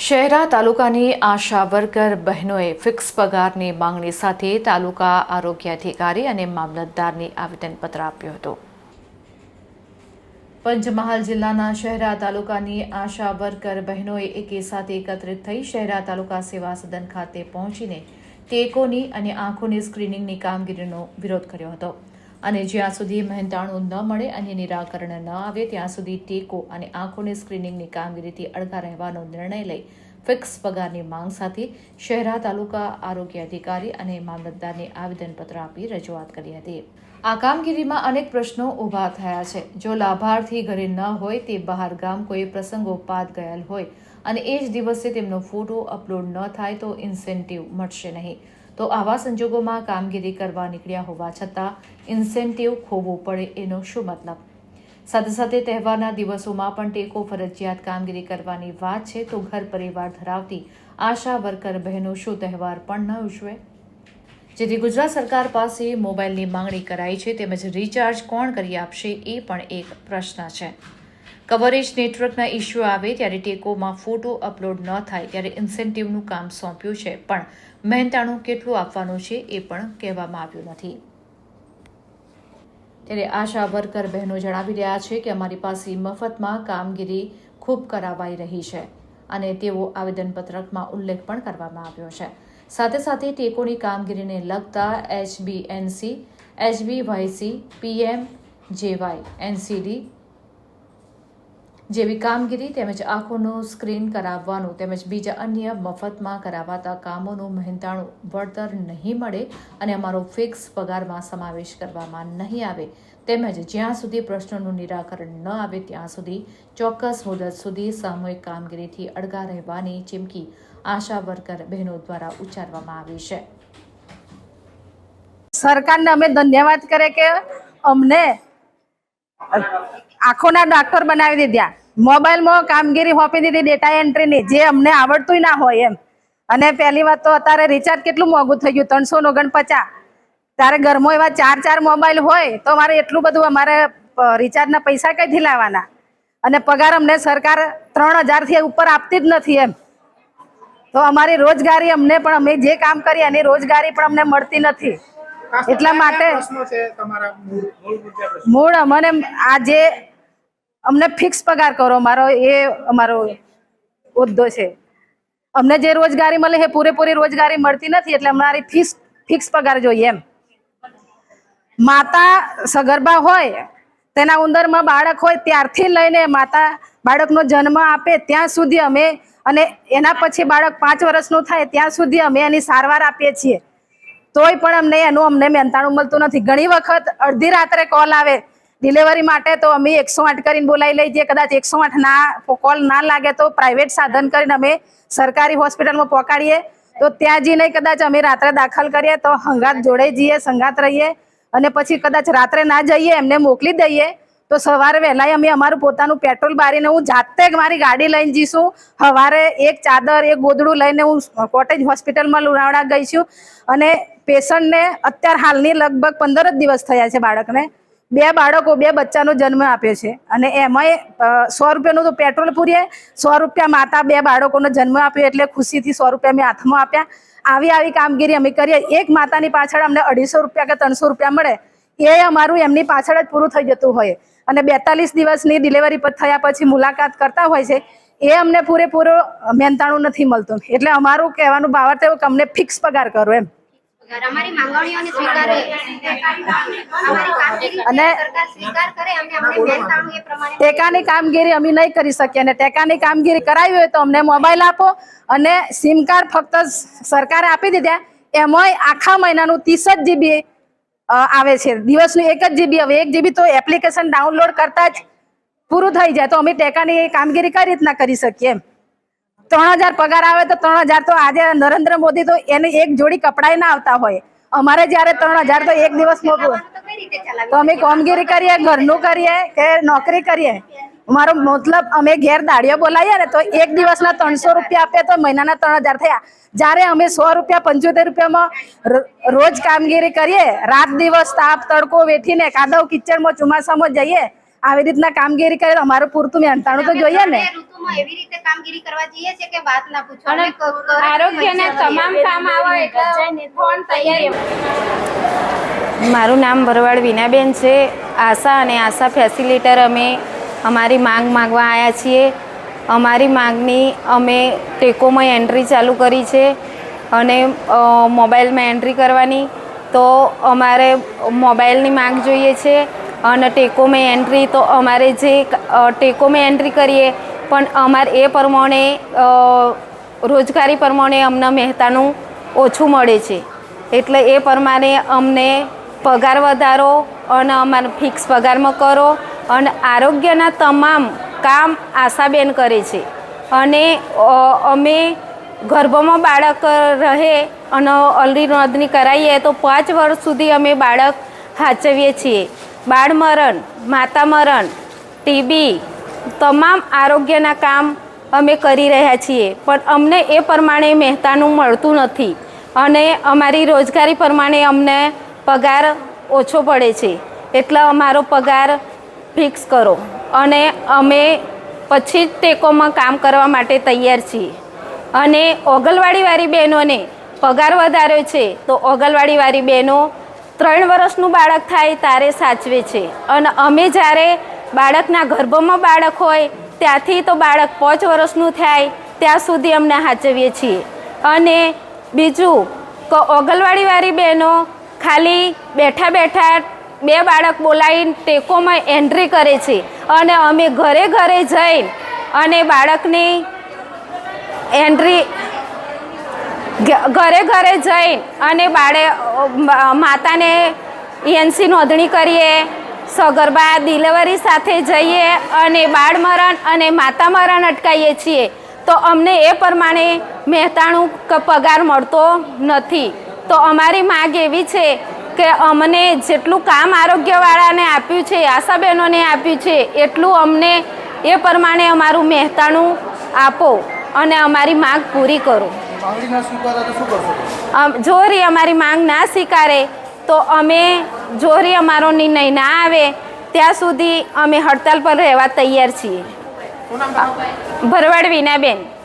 શહેરા તાલુકાની આશા વર્કર બહેનોએ ફિક્સ પગારની માંગણી સાથે તાલુકા આરોગ્ય અધિકારી અને મામલતદારની આવેદનપત્ર આપ્યું હતું. પંચમહાલ જિલ્લાના શહેરા તાલુકાની આશા વર્કર બહેનોએ એકે સાથે એકત્રિત થઈ શહેરા તાલુકા સેવા સદન ખાતે પહોંચીને ટેકોની અને આંખોની સ્ક્રીનિંગની કામગીરીનો વિરોધ કર્યો હતો. અને જ્યાં સુધી મહેનતાણું ન મળે અને નિરાકરણ ન આવે, ત્યાં સુધી ટેકો અને આંખોની સ્ક્રીનિંગની કામગીરીથી અડધા રહેવાનો નિર્ણય લઈ ફિક્સ પગારની માંગ સાથે શહેરા તાલુકા આરોગ્ય અધિકારી અને મામલતદારને આવેદનપત્ર આપી રજૂઆત કરી હતી. આ કામગીરીમાં અનેક પ્રશ્નો ઊભા થયા છે. જો લાભાર્થી ઘરે ન હોય, તે બહાર ગામ કોઈ પ્રસંગોપાત ગયેલ હોય અને એ જ દિવસે તેમનો ફોટો અપલોડ ન થાય, તો ઇન્સેન્ટિવ મળશે નહીં. તો આવા સંજોગોમાં કામગીરી કરવા નીકળ્યા હોવા છતાં ઇન્સેન્ટિવ ખોવો પડે એનો શું મતલબ? સાથે સાથે તહેવારના દિવસોમાં પણ ટેકો, ફરજિયાત કામગીરી કરવાની વાત છે તો ઘર પરિવાર ધરાવતી આશા વર્કર બહેનો શું તહેવાર પણ ન ઉજવે? જેથી ગુજરાત સરકાર પાસે મોબાઈલની માંગણી કરાઈ છે તેમજ રિચાર્જ કોણ કરી આપશે એ પણ એક પ્રશ્ન છે. કવરેજ નેટવર્કના ઇસ્યુ આવે ત્યારે ટેકોમાં ફોટો અપલોડ ન થાય ત્યારે ઇન્સેન્ટિવનું કામ સોંપ્યું છે. પણ મહેનતાણું કેટલું આપવાનું છે એ પણ કહેવામાં આવ્યું નથી. ત્યારે આશા વર્કર બહેનો જણાવી રહ્યા છે કે અમારી પાસે મફતમાં કામગીરી ખૂબ કરાવાઈ રહી છે અને તેવો આવેદનપત્રકમાં ઉલ્લેખ પણ કરવામાં આવ્યો છે. સાથે સાથે ટેકોની કામગીરીને લગતા એચબીએનસી, એચબીવાયસી, પીએમ, જેવાય, એનસીડી જેવી કામગીરી તેમજ આંખોનું સ્ક્રીન કરાવવાનું તેમજ બીજા અન્ય મફતમાં કરાવાતા કામોનું મહેનતાણું વળતર નહીં મળે અને અમારો ફિક્સ પગારમાં સમાવેશ કરવામાં નહીં આવે, તેમજ જ્યાં સુધી પ્રશ્નોનું નિરાકરણ ન આવે ત્યાં સુધી ચોક્કસ મુદત સુધી સામૂહિક કામગીરીથી અડગા રહેવાની ચીમકી આશા વર્કર બહેનો દ્વારા ઉચ્ચારવામાં આવી છે. સરકારને અમે ધન્યવાદ કરે કે અમને આંખોના ડોક્ટર બનાવી દીધા. મોબાઈલમાં કામગીરી સોંપી દીધી ડેટા એન્ટ્રીની જે અમને આવડતું ના હોય એમ. અને પહેલી વાત તો અત્યારે રિચાર્જ કેટલું મોંઘું થઈ ગયું ત્રણસો ઓગણપચાસ. તારે ઘરમાં એવા ચાર ચાર મોબાઈલ હોય તો મારે એટલું બધું અમારે રિચાર્જના પૈસા કઈથી લાવવાના? અને પગાર અમને સરકાર ત્રણ હજારથી ઉપર આપતી જ નથી એમ. તો અમારી રોજગારી અમને પણ અમે જે કામ કરીએ એની રોજગારી પણ અમને મળતી નથી. એટલા માટે મૂળ અમને આ જે અમને ફિક્સ પગાર કરો. મારો એ અમારો હોદ્દો છે. અમને જે રોજગારી મળે એ પૂરેપૂરી રોજગારી મળતી નથી, એટલે અમારી ફિક્સ ફિક્સ પગાર જોઈએ એમ. માતા સગર્ભા હોય, તેના ઉંદરમાં બાળક હોય, ત્યારથી લઈને માતા બાળકનો જન્મ આપે ત્યાં સુધી અમે અને એના પછી બાળક પાંચ વર્ષનું થાય ત્યાં સુધી અમે એની સારવાર આપીએ છીએ. તોય પણ અમને એનું અમને મહેનતાણું મળતું નથી. ઘણી વખત અડધી રાત્રે કોલ આવે ડિલિવરી માટે તો અમે એકસો આઠ કરીને બોલાવી લઈ જઈએ કદાચ એકસો આઠ ના કોલ ના લાગે તો પ્રાઇવેટ સાધન કરીને અમે સરકારી હોસ્પિટલમાં પહોંચાડીએ તો ત્યાં જઈને કદાચ અમે રાત્રે દાખલ કરીએ તો હંગાત જોડે જઈએ, સંગાત રહીએ અને પછી કદાચ રાત્રે ના જઈએ, એમને મોકલી દઈએ. તો સવારે વહેલાય અમે અમારું પોતાનું પેટ્રોલ બારીને હું જાતે મારી ગાડી લઈને જઈશું. સવારે એક ચાદર, એક ગોદડું લઈને હું કોટેજ હોસ્પિટલમાં લુણાવડા ગઈ છું. અને પેશન્ટને અત્યાર હાલની લગભગ પંદર જ દિવસ થયા છે બાળકને. બે બાળકો બે બચ્ચાનો જન્મ આપે છે. અને એમાંય સો રૂપિયાનું તો પેટ્રોલ પૂરીએ, સો રૂપિયા માતા બે બાળકોનો જન્મ આપ્યો એટલે ખુશીથી સો રૂપિયા મેં હાથમાં આપ્યા. આવી આવી કામગીરી અમે કરીએ. એક માતાની પાછળ અમને અઢીસો રૂપિયા કે ત્રણસો રૂપિયા મળે. એ અમારું એમની પાછળ જ પૂરું થઈ જતું હોય. અને બેતાલીસ દિવસની ડિલિવરી પર થયા પછી મુલાકાત કરતા હોય છે. એ અમને પૂરેપૂરો મહેનતાણું નથી મળતું. એટલે અમારું કહેવાનું ભાવાર્થ એવું કે અમને ફિક્સ પગાર કરો એમ. અમારી માંગણીઓને સ્વીકારે. અમારી કામગીરી સરકાર સ્વીકાર કરે અમને અમને મહેનતાણું એ પ્રમાણે ટેકાની કામગીરી અમે નહીં કરી શકીએ અને ટેકાની કામગીરી કરાવી હોય તો અમને મોબાઈલ આપો અને સિમ કાર્ડ ફક્ત સરકારે આપી દીધા. એમાંય આખા મહિનાનું ત્રીસ જ જીબી આવે છે. દિવસનું એક જ જીબી હવે એક જીબી તો એપ્લિકેશન ડાઉનલોડ કરતા જ પૂરું થઈ જાય. તો અમે ટેકાની કામગીરી કઈ રીતના કરી શકીએ એમ? ત્રણ હજાર પગાર આવે તો ત્રણ હજાર તો આજે નરેન્દ્ર મોદી તો એને એક જોડી કપડાય ના આવતા હોય. અમારે જ્યારે ત્રણ હજાર તો એક દિવસ તો અમે કામગીરી કરીએ ઘરનું કરીએ કે નોકરી કરીએ? મારો મતલબ અમે ઘેર દાડીઓ બોલાવીએ ને તો એક દિવસના ત્રણસો રૂપિયા આપીએ તો મહિનાના ત્રણ હજાર થયા. જ્યારે અમે સો રૂપિયા પંચોતેર રૂપિયામાં રોજ કામગીરી કરીએ રાત દિવસ તાપ તડકો વેઠીને કાદવ કિચડમાં ચોમાસામાં જઈએ આવી રીતના કામગીરી કરીએ. તો અમારું પૂરતું મહેનતાણું તો જોઈએ ને. ત્રણેય એવી રીતે કામગીરી કરવા જઈએ છે કે વાત ના પૂછો. અને આરોગ્યના તમામ કામ આવે એટલે ફોન તૈયારી મારું નામ ભરવાડ વિનાબેન છે. આશા અને આશા ફેસિલિટર અમે અમારી માંગ માંગવા આવ્યા છીએ. અમારી માંગની અમે ટેકોમાં એન્ટ્રી ચાલુ કરી છે અને મોબાઈલમાં એન્ટ્રી કરવાની. તો અમારે મોબાઈલની માંગ જોઈએ છે અને ટેકોમાં એન્ટ્રી તો અમારે જે ટેકોમાં એન્ટ્રી કરીએ પણ અમારે એ પ્રમાણે રોજગારી પ્રમાણે અમને મહેતાનું ઓછું મળે છે. એટલે એ પ્રમાણે અમને પગાર વધારો અને અમારે ફિક્સ પગારમાં કરો અને આરોગ્યના તમામ કામ આશાબેન કરે છે. અને અમે ગર્ભમાં બાળક રહે અને અલરી નોંધણી કરાવીએ તો પાંચ વર્ષ સુધી અમે બાળક સાચવીએ છીએ. બાળ મરણ માતા મરણ ટીબી તમામ આરોગ્યના કામ અમે કરી રહ્યા છીએ, પણ અમને એ પ્રમાણે મહેતાનું મળતું નથી અને અમારી રોજગારી પ્રમાણે અમને પગાર ઓછો પડે છે, એટલે અમારો પગાર ફિક્સ કરો અને અમે પછી જ ટેકોમાં કામ કરવા માટે તૈયાર છીએ. અને ઓગલવાડીવાળી બહેનોને પગાર વધાર્યો છે, તો ઓગલવાડીવાળી બહેનો ત્રણ વર્ષનું બાળક થાય ત્યારે સાચવે છે, અને અમે જ્યારે બાળકના ગર્ભમાં બાળક હોય, ત્યાંથી તો બાળક પાંચ વર્ષનું થાય, ત્યાં સુધી અમને સાચવીએ છીએ. અને બીજું ઓગલવાડીવાળી બહેનો ખાલી બેઠા બેઠા બે બાળક બોલાવીને ટેકોમાં એન્ટ્રી કરે છે. અને અમે ઘરે ઘરે જઈને અને બાળકની એન્ટ્રી ઘરે ઘરે જઈ અને બાળે માતાને એનસી નોંધણી કરીએ. સગર્ભા ડિલિવરી સાથે જઈએ અને બાળ મરણ અને માતા મરણ અટકાવીએ છીએ તો અમને એ પ્રમાણે મહેતાણું પગાર મળતો નથી. તો અમારી માગ એવી છે કે અમને જેટલું કામ આરોગ્યવાળાને આપ્યું છે આશાબહેનોને આપ્યું છે એટલું અમને એ પ્રમાણે અમારું મહેતાણું આપો અને અમારી માગ પૂરી કરો. જો રી અમારી માંગ ના સ્વીકારે તો અમે જોરી અમારો નિર્ણય ના આવે ત્યાં સુધી અમે હડતાલ પર રહેવા તૈયાર છીએ. ભરવાડ વિના બેન વિનાબેન.